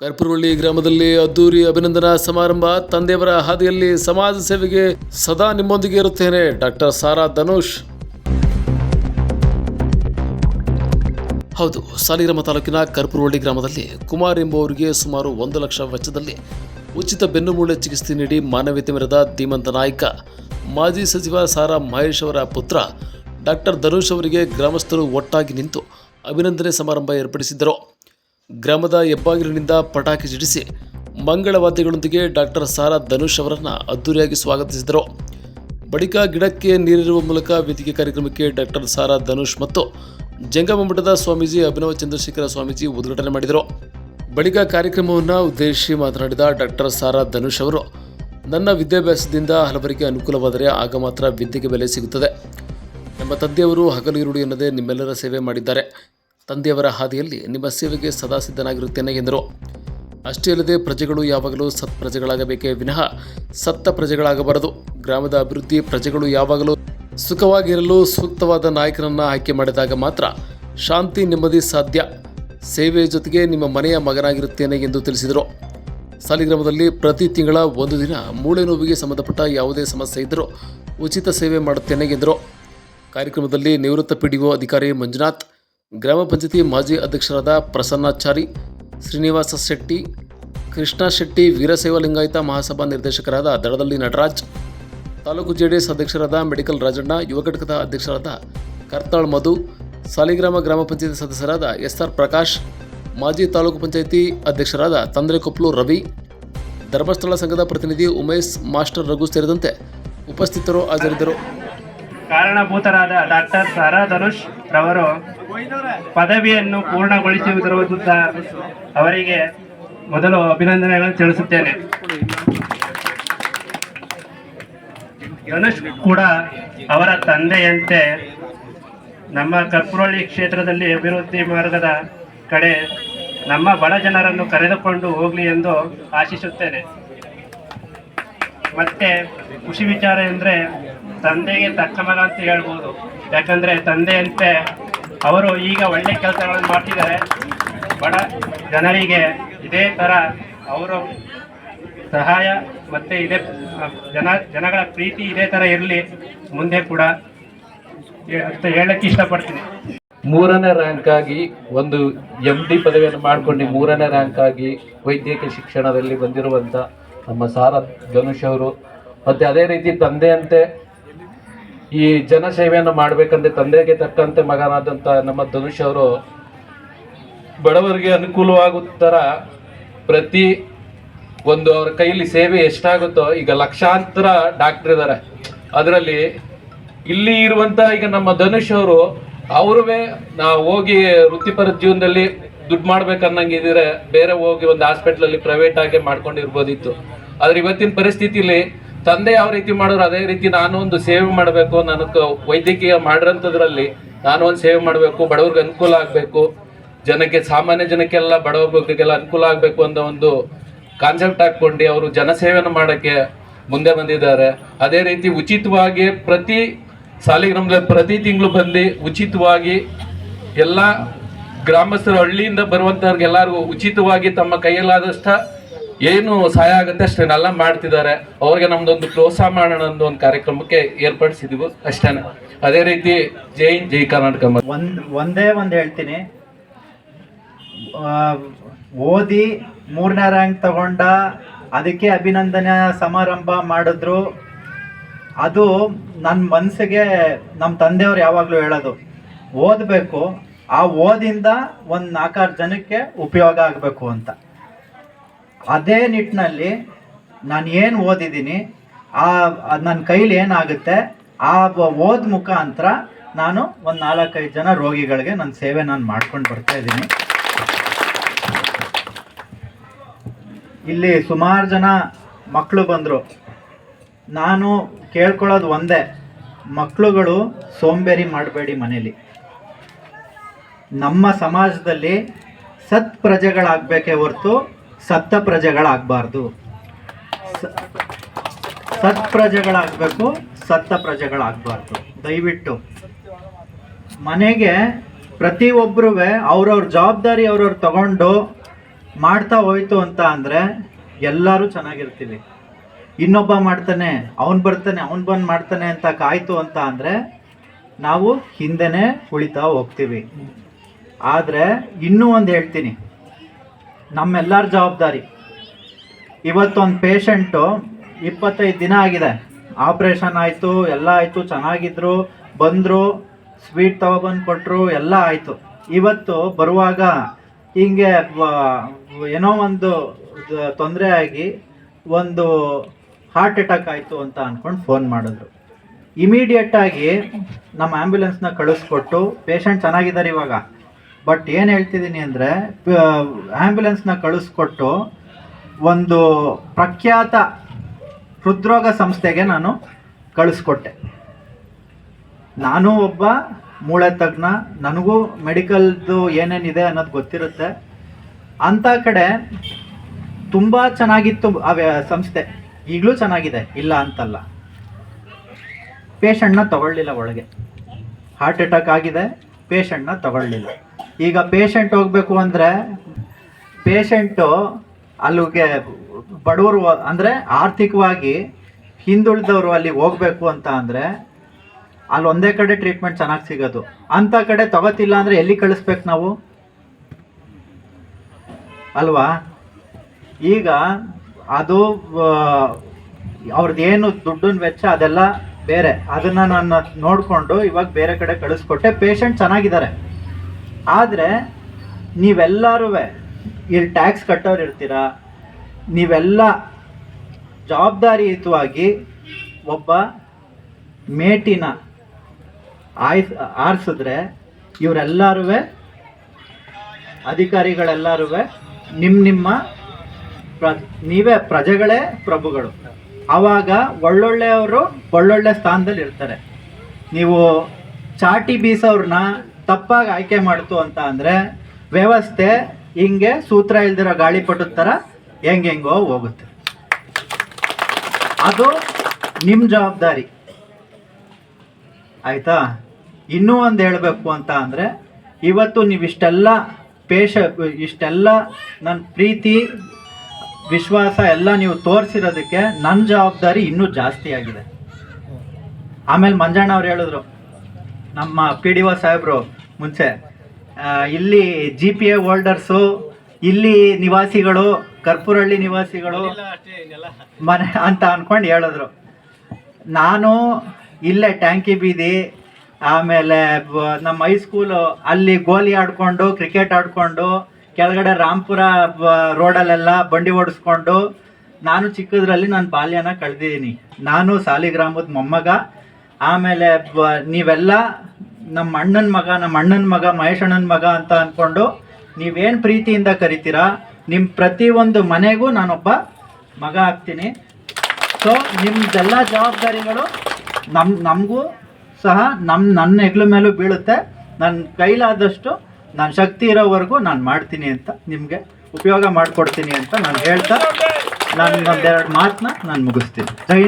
ಕರ್ಪುರವಳ್ಳಿ ಗ್ರಾಮದಲ್ಲಿ ಅದ್ದೂರಿ ಅಭಿನಂದನಾ ಸಮಾರಂಭ ತಂದೆಯವರ ಹಾದಿಯಲ್ಲಿ ಸಮಾಜ ಸೇವೆಗೆ ಸದಾ ನಿಮ್ಮೊಂದಿಗೆ ಇರುತ್ತೇನೆ ಡಾಕ್ಟರ್ ಸಾರಾ ಧನುಷ್. ಹೌದು, ಸಾಲಿಗ್ರಾಮ ತಾಲೂಕಿನ ಕರ್ಪುರವಳ್ಳಿ ಗ್ರಾಮದಲ್ಲಿ ಕುಮಾರ್ ಎಂಬುವರಿಗೆ ಸುಮಾರು ಒಂದು ಲಕ್ಷ ವೆಚ್ಚದಲ್ಲಿ ಉಚಿತ ಬೆನ್ನುಮೂಳೆ ಚಿಕಿತ್ಸೆ ನೀಡಿ ಮಾನವೀಯತೆ ಮೆರೆದ ಧೀಮಂತ ನಾಯಕ, ಮಾಜಿ ಸಚಿವ ಸಾರಾ ಮಹೇಶ್ ಅವರ ಪುತ್ರ ಡಾಕ್ಟರ್ ಧನುಷ್ ಅವರಿಗೆ ಗ್ರಾಮಸ್ಥರು ಒಟ್ಟಾಗಿ ನಿಂತು ಅಭಿನಂದನೆ ಸಮಾರಂಭ ಏರ್ಪಡಿಸಿದ್ದರು. ಗ್ರಾಮದ ಹೆಬ್ಬಾಗಿಲಿನಿಂದ ಪಟಾಕಿ ಸಿಡಿಸಿ ಮಂಗಳವಾದ್ಯಗಳೊಂದಿಗೆ ಡಾಕ್ಟರ್ ಸಾರಾ ಧನುಷ್ ಅವರನ್ನು ಅದ್ದೂರಿಯಾಗಿ ಸ್ವಾಗತಿಸಿದರು. ಬಳಿಕ ಗಿಡಕ್ಕೆ ನೀರಿರುವ ಮೂಲಕ ವೇದಿಕೆ ಕಾರ್ಯಕ್ರಮಕ್ಕೆ ಡಾಕ್ಟರ್ ಸಾರಾ ಧನುಷ್ ಮತ್ತು ಜಂಗಮ ಮಠದ ಸ್ವಾಮೀಜಿ ಅಭಿನವ ಚಂದ್ರಶೇಖರ ಸ್ವಾಮೀಜಿ ಉದ್ಘಾಟನೆ ಮಾಡಿದರು. ಬಳಿಕ ಕಾರ್ಯಕ್ರಮವನ್ನು ಉದ್ದೇಶಿಸಿ ಮಾತನಾಡಿದ ಡಾಕ್ಟರ್ ಸಾರಾ ಧನುಷ್ ಅವರು, ನನ್ನ ವಿದ್ಯಾಭ್ಯಾಸದಿಂದ ಹಲವರಿಗೆ ಅನುಕೂಲವಾದರೆ ಆಗ ಮಾತ್ರ ವಿದ್ಯೆಗೆ ಬೆಲೆ ಸಿಗುತ್ತದೆ. ನಮ್ಮ ತಂದೆಯವರು ಹಗಲು ಈರುಳ್ಳಿ ಎನ್ನದೇ ನಿಮ್ಮೆಲ್ಲರ ಸೇವೆ ಮಾಡಿದ್ದಾರೆ. ತಂದೆಯವರ ಹಾದಿಯಲ್ಲಿ ನಿಮ್ಮ ಸೇವೆಗೆ ಸದಾ ಸಿದ್ಧನಾಗಿರುತ್ತೇನೆ ಎಂದರು. ಅಷ್ಟೇ ಅಲ್ಲದೆ ಪ್ರಜೆಗಳು ಯಾವಾಗಲೂ ಸತ್ ಪ್ರಜೆಗಳಾಗಬೇಕೇ ವಿನಃ ಸತ್ತ ಪ್ರಜೆಗಳಾಗಬಾರದು. ಗ್ರಾಮದ ಅಭಿವೃದ್ಧಿ ಪ್ರಜೆಗಳು ಯಾವಾಗಲೂ ಸುಖವಾಗಿರಲು ಸೂಕ್ತವಾದ ನಾಯಕನನ್ನು ಆಯ್ಕೆ ಮಾಡಿದಾಗ ಮಾತ್ರ ಶಾಂತಿ ನೆಮ್ಮದಿ ಸಾಧ್ಯ. ಸೇವೆಯ ಜೊತೆಗೆ ನಿಮ್ಮ ಮನೆಯ ಮಗನಾಗಿರುತ್ತೇನೆ ಎಂದು ತಿಳಿಸಿದರು. ಸಾಲಿಗ್ರಾಮದಲ್ಲಿ ಪ್ರತಿ ತಿಂಗಳ ಒಂದು ದಿನ ಮೂಳೆ ನೋವಿಗೆ ಸಂಬಂಧಪಟ್ಟ ಯಾವುದೇ ಸಮಸ್ಯೆ ಇದ್ದರೂ ಉಚಿತ ಸೇವೆ ಮಾಡುತ್ತೇನೆ ಎಂದರು. ಕಾರ್ಯಕ್ರಮದಲ್ಲಿ ನಿವೃತ್ತ ಪಿಡಿಒ ಅಧಿಕಾರಿ ಮಂಜುನಾಥ್ ಗ್ರಾಮ ಪಂಚಾಯತಿ ಮಾಜಿ ಅಧ್ಯಕ್ಷರಾದ ಪ್ರಸನ್ನಾಚಾರಿ, ಶ್ರೀನಿವಾಸ ಶೆಟ್ಟಿ, ಕೃಷ್ಣ ಶೆಟ್ಟಿ, ವೀರಶೈವ ಲಿಂಗಾಯತ ಮಹಾಸಭಾ ನಿರ್ದೇಶಕರಾದ ದಡದಲ್ಲಿ ನಟರಾಜ್, ತಾಲೂಕು ಜೆಡಿಎಸ್ ಅಧ್ಯಕ್ಷರಾದ ಮೆಡಿಕಲ್ ರಾಜಣ್ಣ, ಯುವ ಘಟಕದ ಅಧ್ಯಕ್ಷರಾದ ಕರ್ತಾಳ್ ಮಧು, ಸಾಲಿಗ್ರಾಮ ಗ್ರಾಮ ಪಂಚಾಯತಿ ಸದಸ್ಯರಾದ ಎಸ್ ಆರ್ ಪ್ರಕಾಶ್, ಮಾಜಿ ತಾಲೂಕು ಪಂಚಾಯತಿ ಅಧ್ಯಕ್ಷರಾದ ತಂದ್ರೆಕೊಪ್ಲು ರವಿ, ಧರ್ಮಸ್ಥಳ ಸಂಘದ ಪ್ರತಿನಿಧಿ ಉಮೇಶ್, ಮಾಸ್ಟರ್ ರಘು ಸೇರಿದಂತೆ ಉಪಸ್ಥಿತರು ಹಾಜರಿದ್ದರು. ಕಾರಣಭೂತರಾದ ಡಾಕ್ಟರ್ ಸಾರಾ ಧನುಷ್ ರವರು ಪದವಿಯನ್ನು ಪೂರ್ಣಗೊಳಿಸುವುದರಿಂದ ಅವರಿಗೆ ಮೊದಲು ಅಭಿನಂದನೆಗಳನ್ನು ತಿಳಿಸುತ್ತೇನೆ. ಧನುಷ್ ಕೂಡ ಅವರ ತಂದೆಯಂತೆ ನಮ್ಮ ಕರ್ಪುರಳ್ಳಿ ಕ್ಷೇತ್ರದಲ್ಲಿ ಅಭಿವೃದ್ಧಿ ಮಾರ್ಗದ ಕಡೆ ನಮ್ಮ ಬಡ ಜನರನ್ನು ಕರೆದುಕೊಂಡು ಹೋಗಲಿ ಎಂದು ಆಶಿಸುತ್ತೇನೆ. ಮತ್ತೆ ಖುಷಿ ವಿಚಾರ ಅಂದ್ರೆ ತಂದೆಗೆ ತಕ್ಕ ಮಗ ಅಂತ ಹೇಳ್ಬೋದು. ಯಾಕಂದ್ರೆ ತಂದೆಯಂತೆ ಅವರು ಈಗ ಒಳ್ಳೆ ಕೆಲಸಗಳನ್ನು ಮಾಡ್ತಿದ್ದಾರೆ. ಬಡ ಜನರಿಗೆ ಇದೇ ತರ ಅವರು ಸಹಾಯ ಮತ್ತೆ ಇದೇ ಜನ, ಜನಗಳ ಪ್ರೀತಿ ಇದೇ ತರ ಇರಲಿ ಮುಂದೆ ಕೂಡ ಅಂತ ಹೇಳಕ್ಕೆ ಇಷ್ಟಪಡ್ತೀನಿ. ಮೂರನೇ ರ್ಯಾಂಕ್ ಆಗಿ ಒಂದು ಎಂ ಡಿ ಪದವಿಯನ್ನು ಮಾಡಿಕೊಂಡು ಮೂರನೇ ರ್ಯಾಂಕ್ ಆಗಿ ವೈದ್ಯಕೀಯ ಶಿಕ್ಷಣದಲ್ಲಿ ಬಂದಿರುವಂಥ ನಮ್ಮ ಸಾರ ಧನುಷ್ ಅವರು. ಮತ್ತು ಅದೇ ರೀತಿ ತಂದೆಯಂತೆ ಈ ಜನಸೇವೆಯನ್ನು ಮಾಡಬೇಕಂದ್ರೆ ತಂದೆಗೆ ತಕ್ಕಂತೆ ಮಗನಾದಂಥ ನಮ್ಮ ಧನುಷ್ ಅವರು ಬಡವರಿಗೆ ಅನುಕೂಲವಾಗೋ ಥರ ಪ್ರತಿ ಒಂದು ಅವ್ರ ಕೈಯಲ್ಲಿ ಸೇವೆ ಎಷ್ಟಾಗುತ್ತೋ ಈಗ ಲಕ್ಷಾಂತರ ಡಾಕ್ಟರ್ ಇದ್ದಾರೆ ಅದರಲ್ಲಿ ಇಲ್ಲಿ ಇರುವಂತಹ ಈಗ ನಮ್ಮ ಧನುಷ್ ಅವರು ಅವರುವೇ ನಾವು ಹೋಗಿ ವೃತ್ತಿಪರ ಜೀವನದಲ್ಲಿ ದುಡ್ಡು ಮಾಡ್ಬೇಕನ್ನಂಗೆ ಇದ್ರೆ ಬೇರೆ ಹೋಗಿ ಒಂದು ಹಾಸ್ಪಿಟ್ಲಲ್ಲಿ ಪ್ರೈವೇಟ್ ಆಗಿ ಮಾಡ್ಕೊಂಡಿರ್ಬೋದಿತ್ತು. ಆದ್ರೆ ಇವತ್ತಿನ ಪರಿಸ್ಥಿತಿಲಿ ತಂದೆ ಯಾವ ರೀತಿ ಮಾಡೋರು ಅದೇ ರೀತಿ ನಾನು ಒಂದು ಸೇವೆ ಮಾಡಬೇಕು, ನನಗೆ ವೈದ್ಯಕೀಯ ಮಾಡಿರೋಂಥದ್ರಲ್ಲಿ ನಾನು ಒಂದು ಸೇವೆ ಮಾಡಬೇಕು, ಬಡವ್ರಿಗೆ ಅನುಕೂಲ ಆಗಬೇಕು, ಜನಕ್ಕೆ ಸಾಮಾನ್ಯ ಜನಕ್ಕೆಲ್ಲ ಬಡವರಿಗೆಲ್ಲ ಅನುಕೂಲ ಆಗಬೇಕು ಅನ್ನೋ ಒಂದು ಕಾನ್ಸೆಪ್ಟ್ ಹಾಕ್ಕೊಂಡು ಅವರು ಜನಸೇವೆಯನ್ನು ಮಾಡೋಕ್ಕೆ ಮುಂದೆ ಬಂದಿದ್ದಾರೆ. ಅದೇ ರೀತಿ ಉಚಿತವಾಗಿ ಪ್ರತಿ ಸಾಲಿಗ್ರಾಮದಲ್ಲಿ ಪ್ರತಿ ತಿಂಗಳು ಬಂದು ಉಚಿತವಾಗಿ ಎಲ್ಲ ಗ್ರಾಮಸ್ಥರು ಹಳ್ಳಿಯಿಂದ ಬರುವಂಥವ್ರಿಗೆಲ್ಲರಿಗೂ ಉಚಿತವಾಗಿ ತಮ್ಮ ಕೈಯಲ್ಲಾದಷ್ಟ ಏನು ಸಹಾಯ ಆಗುತ್ತೆ ಅಷ್ಟನ್ನೆಲ್ಲ ಮಾಡ್ತಿದ್ದಾರೆ. ಅವ್ರಿಗೆ ನಮ್ದೊಂದು ಪ್ರೋತ್ಸಾಹ ಮಾಡೋಣ ಅನ್ನೋ ಒಂದು ಕಾರ್ಯಕ್ರಮಕ್ಕೆ ಏರ್ಪಡಿಸಿದ್ವಿ ಅಷ್ಟೇ ಅದೇ ರೀತಿ ಜೈ ಜೈ ಕರ್ನಾಟಕ ಒಂದ್, ಒಂದೇ ಒಂದು ಹೇಳ್ತೀನಿ. ಓದಿ ಮೂರನೇ ರ್ಯಾಂಕ್ ತಗೊಂಡ ಅದಕ್ಕೆ ಅಭಿನಂದನೆ ಸಮಾರಂಭ ಮಾಡಿದ್ರು. ಅದು ನನ್ನ ಮನಸ್ಸಿಗೆ ನಮ್ಮ ತಂದೆಯವ್ರು ಯಾವಾಗಲೂ ಹೇಳೋದು, ಓದಬೇಕು. ಆ ಓದಿಂದ ಒಂದು ನಾಲ್ಕಾರು ಜನಕ್ಕೆ ಉಪಯೋಗ ಆಗಬೇಕು ಅಂತ. ಅದೇ ನಿಟ್ಟಿನಲ್ಲಿ ನಾನು ಏನು ಓದಿದ್ದೀನಿ, ಆ ನನ್ನ ಕೈಲಿ ಏನಾಗುತ್ತೆ, ಆ ಓದ್ ಮುಖಾಂತರ ನಾನು ಒಂದು ನಾಲ್ಕೈದು ಜನ ರೋಗಿಗಳಿಗೆ ನನ್ನ ಸೇವೆ ನಾನು ಮಾಡ್ಕೊಂಡು ಬರ್ತಾ ಇದ್ದೀನಿ. ಇಲ್ಲಿ ಸುಮಾರು ಜನ ಮಕ್ಕಳು ಬಂದರು. ನಾನು ಕೇಳ್ಕೊಳ್ಳೋದು ಒಂದೇ ಮಕ್ಕಳುಗಳು ಸೋಂಬೇರಿ ಮಾಡಬೇಡಿ ಮನೇಲಿ. ನಮ್ಮ ಸಮಾಜದಲ್ಲಿ ಸತ್ ಪ್ರಜೆಗಳಾಗಬೇಕೇ ಹೊರತು ಸತ್ತ ಪ್ರಜೆಗಳಾಗಬಾರ್ದು. ಸತ್ ಪ್ರಜೆಗಳಾಗಬೇಕು, ಸತ್ತ ಪ್ರಜೆಗಳಾಗಬಾರ್ದು. ದಯವಿಟ್ಟು. ಮನೆಗೆ ಪ್ರತಿಯೊಬ್ಬರೂ ಅವ್ರವ್ರ ಜವಾಬ್ದಾರಿ ಅವ್ರವ್ರು ತಗೊಂಡು ಮಾಡ್ತಾ ಹೋಯ್ತು ಅಂತ ಅಂದರೆ ಎಲ್ಲರೂ ಚೆನ್ನಾಗಿರ್ತೀವಿ. ಇನ್ನೊಬ್ಬ ಮಾಡ್ತಾನೆ, ಅವನು ಬರ್ತಾನೆ, ಅವನು ಬಂದು ಮಾಡ್ತಾನೆ ಅಂತ ಕಾಯ್ತು ಅಂತ ಅಂದರೆ ನಾವು ಹಿಂದೆನೇ ಉಳಿತಾ ಹೋಗ್ತೀವಿ. ಆದರೆ ಇನ್ನೂ ಒಂದು ಹೇಳ್ತೀನಿ. ನಮ್ಮೆಲ್ಲರ ಜವಾಬ್ದಾರಿ. ಇವತ್ತೊಂದು ಪೇಷಂಟು ಇಪ್ಪತ್ತೈದು ದಿನ ಆಗಿದೆ. ಆಪ್ರೇಷನ್ ಆಯಿತು, ಎಲ್ಲ ಆಯಿತು, ಚೆನ್ನಾಗಿದ್ರು, ಬಂದರು ಸ್ವೀಟ್ ತೊಗೊಬಂದು ಕೊಟ್ಟರು ಎಲ್ಲ ಆಯಿತು. ಇವತ್ತು ಬರುವಾಗ ಹಿಂಗೆ ಏನೋ ಒಂದು ತೊಂದರೆ ಆಗಿ ಒಂದು ಹಾರ್ಟ್ ಅಟ್ಯಾಕ್ ಆಯಿತು ಅಂತ ಅಂದ್ಕೊಂಡು ಫೋನ್ ಮಾಡಿದ್ರು. ಇಮಿಡಿಯೇಟಾಗಿ ನಮ್ಮ ಆ್ಯಂಬುಲೆನ್ಸ್ನ ಕಳಿಸ್ಕೊಟ್ಟು ಪೇಷಂಟ್ ಚೆನ್ನಾಗಿದ್ದಾರೆ ಇವಾಗ. ಬಟ್ ಏನು ಹೇಳ್ತಿದ್ದೀನಿ ಅಂದರೆ ಆ್ಯಂಬುಲೆನ್ಸ್ನ ಕಳಿಸ್ಕೊಟ್ಟು ಒಂದು ಪ್ರಖ್ಯಾತ ಹೃದ್ರೋಗ ಸಂಸ್ಥೆಗೆ ನಾನು ಕಳಿಸ್ಕೊಟ್ಟೆ. ನಾನು ಒಬ್ಬ ಮೂಳೆ ತಜ್ಞ, ನನಗೂ ಮೆಡಿಕಲ್ದು ಏನೇನಿದೆ ಅನ್ನೋದು ಗೊತ್ತಿರುತ್ತೆ. ಅಂಥ ಕಡೆ ತುಂಬ ಚೆನ್ನಾಗಿತ್ತು ಆ ಸಂಸ್ಥೆ. ಈಗಲೂ ಚೆನ್ನಾಗಿದೆ, ಇಲ್ಲ ಅಂತಲ್ಲ. ಪೇಷಂಟ್ನ ತಗೊಳ್ಳಿಲ್ಲ ಒಳಗೆ. ಹಾರ್ಟ್ ಅಟ್ಯಾಕ್ ಆಗಿದೆ ಪೇಷಂಟ್ನ ತಗೊಳ್ಳಿಲ್ಲ. ಈಗ ಪೇಷಂಟ್ ಹೋಗಬೇಕು ಅಂದರೆ ಪೇಷಂಟು ಅಲ್ಲಿಗೆ ಬಡವರು ಅಂದರೆ ಆರ್ಥಿಕವಾಗಿ ಹಿಂದುಳಿದವರು ಅಲ್ಲಿಗೆ ಹೋಗಬೇಕು ಅಂತ ಅಂದರೆ ಅಲ್ಲಿ ಒಂದೇ ಕಡೆ ಟ್ರೀಟ್ಮೆಂಟ್ ಚೆನ್ನಾಗಿ ಸಿಗೋದು. ಅಂಥ ಕಡೆ ತಗೋತಿಲ್ಲ ಅಂದರೆ ಎಲ್ಲಿ ಕಳಿಸ್ಬೇಕು ನಾವು? ಅಲ್ವಾ? ಈಗ ಅದು ಅವ್ರದ್ದು ಏನು ದುಡ್ಡಿನ ವೆಚ್ಚ ಅದೆಲ್ಲ ಬೇರೆ. ಅದನ್ನು ನಾನು ನೋಡಿಕೊಂಡು ಇವಾಗ ಬೇರೆ ಕಡೆ ಕಳಿಸ್ಕೊಟ್ಟೆ. ಪೇಷಂಟ್ ಚೆನ್ನಾಗಿದ್ದಾರೆ. ಆದರೆ ನೀವೆಲ್ಲರೂ ಇಲ್ಲಿ ಟ್ಯಾಕ್ಸ್ ಕಟ್ಟೋರು ಇರ್ತೀರಾ ನೀವೆಲ್ಲ ಜವಾಬ್ದಾರಿಯುತವಾಗಿ ಒಬ್ಬ ಮೇಟಿನ ಆಯ್ಸ್, ಆರಿಸಿದ್ರೆ ಇವರೆಲ್ಲರೂ ಅಧಿಕಾರಿಗಳೆಲ್ಲರೂ ನಿಮ್ಮ ನಿಮ್ಮ ಪ್ರ, ನೀವೇ ಪ್ರಜೆಗಳೇ ಪ್ರಭುಗಳು. ಆವಾಗ ಒಳ್ಳೊಳ್ಳೆಯವರು ಒಳ್ಳೊಳ್ಳೆ ಸ್ಥಾನದಲ್ಲಿ ಇರ್ತಾರೆ ನೀವು ಚಾಟಿ ಬೀಸೋರ್ನ ತಪ್ಪಾಗಿ ಆಯ್ಕೆ ಮಾಡ್ತು ಅಂತ ಅಂದರೆ ವ್ಯವಸ್ಥೆ ಹಿಂಗೆ ಸೂತ್ರ ಇಲ್ದಿರೋ ಗಾಳಿಪಟದ ಥರ ಹೆಂಗೆಂಗೋ ಹೋಗುತ್ತೆ. ಅದು ನಿಮ್ಮ ಜವಾಬ್ದಾರಿ. ಆಯ್ತಾ? ಇನ್ನೂ ಒಂದು ಹೇಳಬೇಕು ಅಂತ ಅಂದರೆ ಇವತ್ತು ನೀವು ಇಷ್ಟೆಲ್ಲ ಪೇಶ ಇಷ್ಟೆಲ್ಲ ನನ್ನ ಪ್ರೀತಿ, ವಿಶ್ವಾಸ ಎಲ್ಲ ನೀವು ತೋರಿಸಿರೋದಕ್ಕೆ ನನ್ನ ಜವಾಬ್ದಾರಿ ಇನ್ನೂ ಜಾಸ್ತಿ ಆಗಿದೆ. ಆಮೇಲೆ ಮಂಜಣ್ಣ ಅವ್ರು ಹೇಳಿದ್ರು, ನಮ್ಮ ಪಿ ಡಿ ಒ ಸಾಹೇಬರು ಮುಂಚೆ. ಇಲ್ಲಿ ಜಿ ಪಿ ಎ ಹೋಲ್ಡರ್ಸು ಇಲ್ಲಿ ನಿವಾಸಿಗಳು ಕರ್ಪೂರಹಳ್ಳಿ ನಿವಾಸಿಗಳು ಮನೆ ಅಂತ ಅನ್ಕೊಂಡು ಹೇಳಿದ್ರು. ನಾನು ಇಲ್ಲೇ ಟ್ಯಾಂಕಿ ಬೀದಿ ಆಮೇಲೆ ನಮ್ಮ ಹೈಸ್ಕೂಲು ಅಲ್ಲಿ ಗೋಲಿ ಆಡಿಕೊಂಡು ಕ್ರಿಕೆಟ್ ಆಡಿಕೊಂಡು ಕೆಳಗಡೆ ರಾಂಪುರ ರೋಡಲ್ಲೆಲ್ಲ ಬಂಡಿ ಓಡಿಸ್ಕೊಂಡು ನಾನು ಚಿಕ್ಕದ್ರಲ್ಲಿ ನನ್ನ ಬಾಲ್ಯನ ಕಳೆದಿದ್ದೀನಿ. ನಾನು ಸಾಲಿಗ್ರಾಮದ ಮೊಮ್ಮಗ. ಆಮೇಲೆ ಬ- ನೀವೆಲ್ಲ ನಮ್ಮ ಅಣ್ಣನ ಮಗ, ನಮ್ಮ ಅಣ್ಣನ ಮಗ ಮಹೇಶ್ ಅಣ್ಣನ ಮಗ ಅಂತ ಅಂದ್ಕೊಂಡು ನೀವೇನು ಪ್ರೀತಿಯಿಂದ ಕರಿತೀರಾ? ನಿಮ್ಮ ಪ್ರತಿಯೊಂದು ಮನೆಗೂ ನಾನೊಬ್ಬ ಮಗ ಆಗ್ತೀನಿ. ಸೊ ನಿಮ್ದೆಲ್ಲ ಜವಾಬ್ದಾರಿಗಳು ನಮ್ಮ ನಮಗೂ ಸಹ ನಮ್ಮ ನನ್ನ ಹೆಗ್ಲ ಮೇಲೂ ಬೀಳುತ್ತೆ. ನನ್ನ ಕೈಲಾದಷ್ಟು ನನ್ನ ಶಕ್ತಿ ಇರೋವರೆಗೂ ನಾನು ಮಾಡ್ತೀನಿ ಅಂತ ನಿಮಗೆ ಉಪಯೋಗ ಮಾಡಿಕೊಡ್ತೀನಿ ಅಂತ ನಾನು ಹೇಳ್ತಾ, ನಾನು ಒಂದೆರಡು ಮಾತನ್ನ ನಾನು ಮುಗಿಸ್ತೀನಿ. ಜೈ.